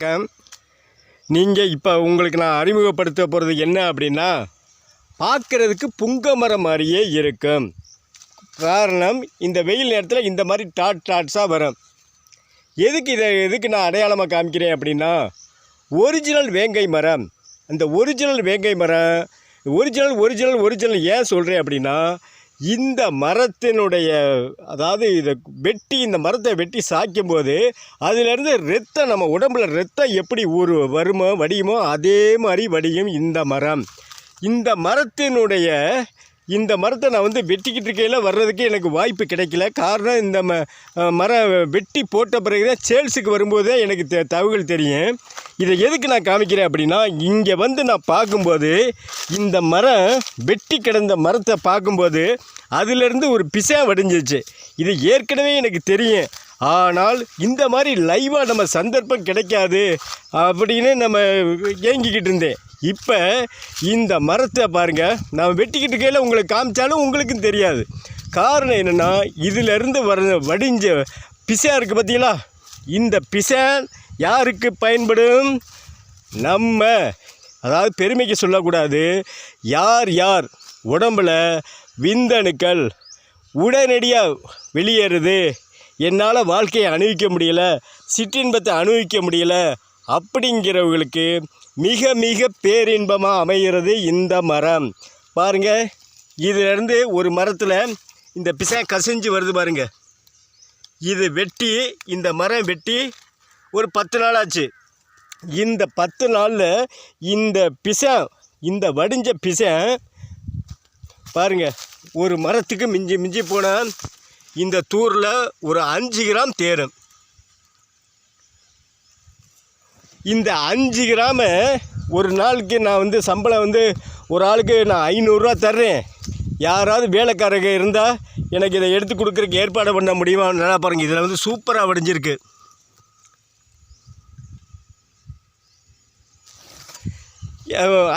வணக்கம். நீங்கள் இப்போ உங்களுக்கு நான் அறிமுகப்படுத்த போகிறது என்ன அப்படின்னா பார்க்குறதுக்கு புங்க மரம் மாதிரியே இருக்கும். காரணம் இந்த வெயில் நேரத்தில் இந்த மாதிரி டாட் டாட்ஸாக வரும். எதுக்கு இதை எதுக்கு நான் அடையாளமாக காமிக்கிறேன் அப்படின்னா ஒரிஜினல் வேங்கை மரம். அந்த ஒரிஜினல் வேங்கை மரம் ஒரிஜினல் ஒரிஜினல் ஒரிஜினல் ஏன் சொல்கிறேன் அப்படின்னா இந்த மரத்தினுடைய அதாவது இதை வெட்டி இந்த மரத்தை வெட்டி சாய்க்கும்போது அதிலேருந்து ரத்தம் நம்ம உடம்புல ரத்தம் எப்படி ஊறு வருமோ வடியுமோ அதே மாதிரி வடியும் இந்த மரம். இந்த மரத்தினுடைய இந்த மரத்தை நான் வந்து வெட்டிக்கிட்டு இருக்கையில் வர்றதுக்கு எனக்கு வாய்ப்பு கிடைக்கல. காரணம் இந்த ம மரம் வெட்டி போட்ட பிறகு தான் சேல்ஸுக்கு வரும்போதே எனக்கு தெ தகவல் தெரியும். இதை எதுக்கு நான் காமிக்கிறேன் அப்படின்னா இங்கே வந்து நான் பார்க்கும்போது இந்த மரம் வெட்டி கிடந்த மரத்தை பார்க்கும்போது அதிலிருந்து ஒரு பிசா வடிஞ்சிச்சு. இது ஏற்கனவே எனக்கு தெரியும். ஆனால் இந்த மாதிரி லைவாக நம்ம சந்தர்ப்பம் கிடைக்காது அப்படின்னு நம்ம ஏங்கிக்கிட்டு இருந்தேன். இப்போ இந்த மரத்தை பாருங்கள் நான் வெட்டிக்கிட்டு கையில் உங்களுக்கு காமிச்சாலும் உங்களுக்கும் தெரியாது. காரணம் என்னென்னா இதிலிருந்து வர வடிஞ்ச பிசை இருக்குது பார்த்தீங்களா இந்த பிசை யாருக்கு பயன்படும்? நம்ம. அதாவது பெருமைக்கு சொல்லக்கூடாது. யார் யார்? உடம்பில் விந்தணுக்கள் உடனடியாக வெளியேறுது. என்னால் வாழ்க்கையை அனுபவிக்க முடியல சிற்றின்பத்தை அனுபவிக்க முடியல அப்படிங்கிறவங்களுக்கு மிக மிக பேரின்பமாக அமைகிறது இந்த மரம். பாருங்கள் இதிலிருந்து ஒரு மரத்தில் இந்த பிசை கசிஞ்சு வருது பாருங்கள் இது வெட்டி இந்த மரம் வெட்டி ஒரு பத்து நாள் ஆச்சு. இந்த பத்து நாளில் இந்த பிசை இந்த வடிஞ்ச பிசை பாருங்க ஒரு மரத்துக்கு மிஞ்சி மிஞ்சி போனால் இந்த தூரில் ஒரு அஞ்சு கிராம் தேரும். இந்த அஞ்சு கிராம ஒரு நாளுக்கு நான் வந்து சம்பளம் வந்து ஒரு ஆளுக்கு நான் ஐநூறுரூவா தர்றேன். யாராவது வேலைக்காரங்க இருந்தால் எனக்கு இதை எடுத்து கொடுக்குறக்கு ஏற்பாடு பண்ண முடியுமா? நல்லா பாருங்கள் இதில் வந்து சூப்பராக வடிஞ்சிருக்கு.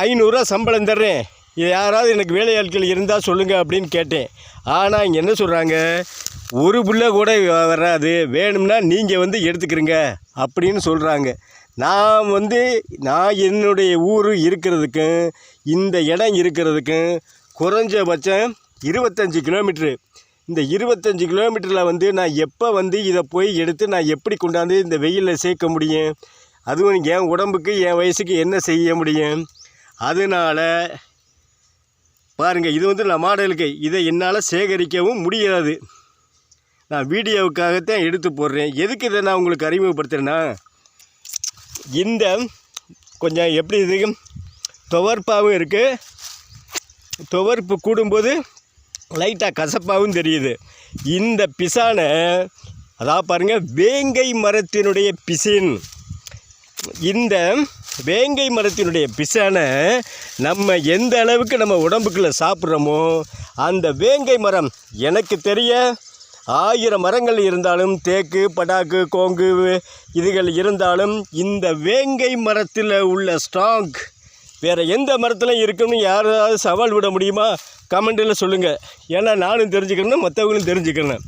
ஐநூறுரூவா சம்பளம் தர்றேன். இது யாராவது எனக்கு வேலையாட்கள் இருந்தால் சொல்லுங்கள் அப்படின்னு கேட்டேன். ஆனால் இங்கே என்ன சொல்கிறாங்க ஒரு புள்ள கூட வராது. வேணும்னா நீங்கள் வந்து எடுத்துக்கிறீங்க அப்படின்னு சொல்கிறாங்க நான் வந்து நான் என்னுடைய ஊர் இருக்கிறதுக்கும் இந்த இடம் இருக்கிறதுக்கும் குறைஞ்சபட்சம் இருபத்தஞ்சி கிலோமீட்ரு. இந்த இருபத்தஞ்சி கிலோமீட்டரில் வந்து நான் எப்போ வந்து இதை போய் எடுத்து நான் எப்படி கொண்டாந்து இந்த வெயிலில் சேர்க்க முடியும்? அதுவும் என் உடம்புக்கு என் வயசுக்கு என்ன செய்ய முடியும்? அதனால் பாருங்கள் இது வந்து நான் மாடலுக்கு இதை என்னால் சேகரிக்கவும் முடியாது. நான் வீடியோவுக்காகத்தான் எடுத்து போடுறேன். எதுக்கு இதை நான் உங்களுக்கு அறிமுகப்படுத்துகிறேன்னா இந்த கொஞ்சம் எப்படி இது துவர்ப்பாகவும் இருக்குது துவர்ப்பு கூடும்போது லைட்டாக கசப்பாகவும் தெரியுது. இந்த பிசானை அதாவது பாருங்கள் வேங்கை மரத்தினுடைய பிசின். இந்த வேங்கை மரத்தினுடைய பிசானை நம்ம எந்த அளவுக்கு நம்ம உடம்புக்குள்ளே சாப்பிட்றோமோ அந்த வேங்கை மரம் எனக்கு தெரிய ஆயிரம் மரங்கள் இருந்தாலும் தேக்கு படாக்கு கோங்கு இதுகள் இருந்தாலும் இந்த வேங்கை மரத்தில் உள்ள ஸ்ட்ராங் வேறு எந்த மரத்தில் இருக்குன்னு யாராவது சவால் விட முடியுமா? கமெண்டில் சொல்லுங்கள் ஏன்னா நானும் தெரிஞ்சுக்கணும் மற்றவங்களும் தெரிஞ்சுக்கணும்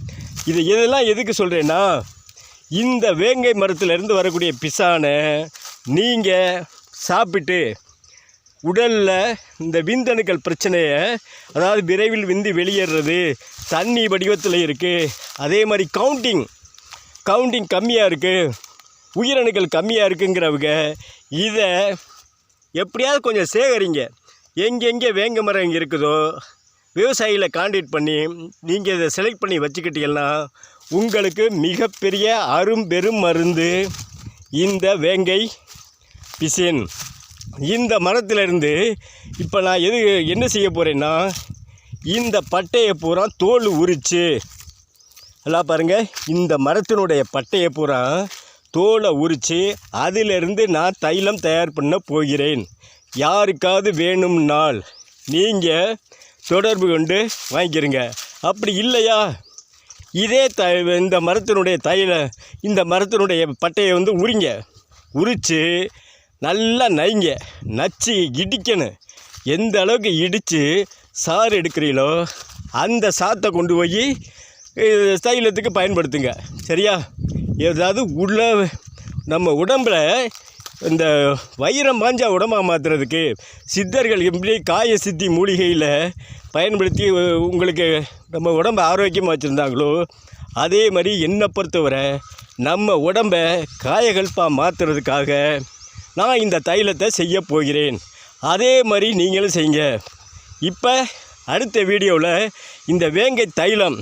இது இதெல்லாம் எதுக்கு சொல்கிறேன்னா இந்த வேங்கை மரத்திலிருந்து வரக்கூடிய பிசானை நீங்கள் சாப்பிட்டு உடலில் இந்த விந்தணுக்கள் பிரச்சனையை அதாவது விரைவில் விந்து வெளியேறது தண்ணி வடிவத்தில் இருக்குது அதே மாதிரி கவுண்டிங் கவுண்டிங் கம்மியாக இருக்குது உயிரணுக்கள் கம்மியாக இருக்குங்கிறவங்க இதை எப்படியாவது கொஞ்சம் சேகரிங்க. எங்கெங்கே வேங்க மரம் இங்கே இருக்குதோ விவசாயியில் காண்டாக்ட் பண்ணி நீங்கள் இதை செலக்ட் பண்ணி வச்சுக்கிட்டீங்கன்னா உங்களுக்கு மிகப்பெரிய அரும்பெரும் மருந்து இந்த வேங்கை பிசின். இந்த மரத்திலிருந்து இப்போ நான் எது என்ன செய்ய போகிறேன்னா இந்த பட்டையை பூரா தோல் உரித்து எல்லாம் பாருங்கள் இந்த மரத்தினுடைய பட்டையை பூரா தோலை உரித்து அதிலிருந்து நான் தைலம் தயார் பண்ண போகிறேன். யாருக்காவது வேணும்னால் நீங்கள் தொடர்பு கொண்டு வாங்கிக்கிறங்க அப்படி இல்லையா? இதே த இந்த மரத்தினுடைய தைல இந்த மரத்தினுடைய பட்டையை வந்து உரிங்க. உரித்து நல்லா நைங்க நச்சு இடிக்கணும் எந்த அளவுக்கு இடித்து சாறு எடுக்கிறீங்களோ அந்த சாத்தை கொண்டு போய் தைலத்துக்கு பயன்படுத்துங்க. சரியா? ஏதாவது உள்ள நம்ம உடம்புல இந்த வைரம் பாஞ்சா உடம்பாக மாற்றுறதுக்கு சித்தர்கள் எப்படி காய சித்தி மூலிகையில் பயன்படுத்தி உங்களுக்கு நம்ம உடம்பை ஆரோக்கியமாக வச்சுருந்தாங்களோ அதே மாதிரி என்னை பொறுத்தவரை நம்ம உடம்பை காயகல்பாக மாற்றுறதுக்காக நான் இந்த தைலத்தை செய்ய போகிறேன். அதே மாதிரி நீங்களும் செய்யுங்க. இப்போ அடுத்த வீடியோவில் இந்த வேங்கை தைலம்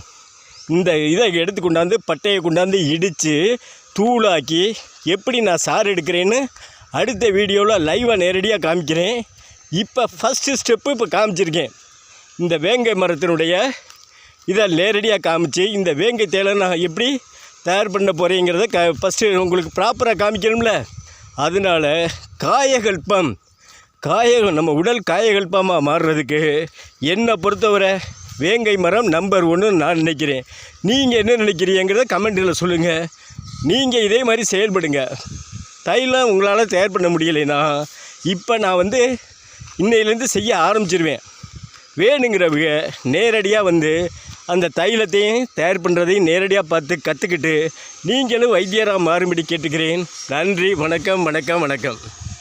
இந்த இதை எடுத்து கொண்டாந்து பட்டையை கொண்டாந்து இடித்து தூளாக்கி எப்படி நான் சாறு எடுக்கிறேன்னு அடுத்த வீடியோவில் லைவாக நேரடியாக காமிக்கிறேன். இப்போ ஃபஸ்ட்டு ஸ்டெப்பு இப்போ காமிச்சிருக்கேன். இந்த வேங்கை மரத்தினுடைய இதை நேரடியாக காமிச்சு இந்த வேங்கை தேலை நான் எப்படி தயார் பண்ண போகிறேங்கிறத க ஃபஸ்ட்டு உங்களுக்கு ப்ராப்பராக காமிக்கணும்ல. அதனால காயகல்பம். காய நம்ம உடல் காயகல்பமாக மாறுறதுக்கு என்னை பொறுத்தவரை வேங்கை மரம் நம்பர் ஒன்றுன்னு நான் நினைக்கிறேன். நீங்கள் என்ன நினைக்கிறீங்கிறத கமெண்ட்டில் சொல்லுங்கள் நீங்கள் இதே மாதிரி செயல்படுங்க. தைலம் உங்களால் தயார் பண்ண முடியலைன்னா இப்போ நான் வந்து இன்னையிலேருந்து செய்ய ஆரம்பிச்சிருவேன். வேணுங்கிறவங்க நேரடியாக வந்து அந்த தைலத்தையும் தயார் பண்ணுறதையும் நேரடியாக பார்த்து கற்றுக்கிட்டு நீங்களும் வைத்தியராக மாறும்படி கேட்டுக்கிறேன். நன்றி வணக்கம் வணக்கம் வணக்கம்.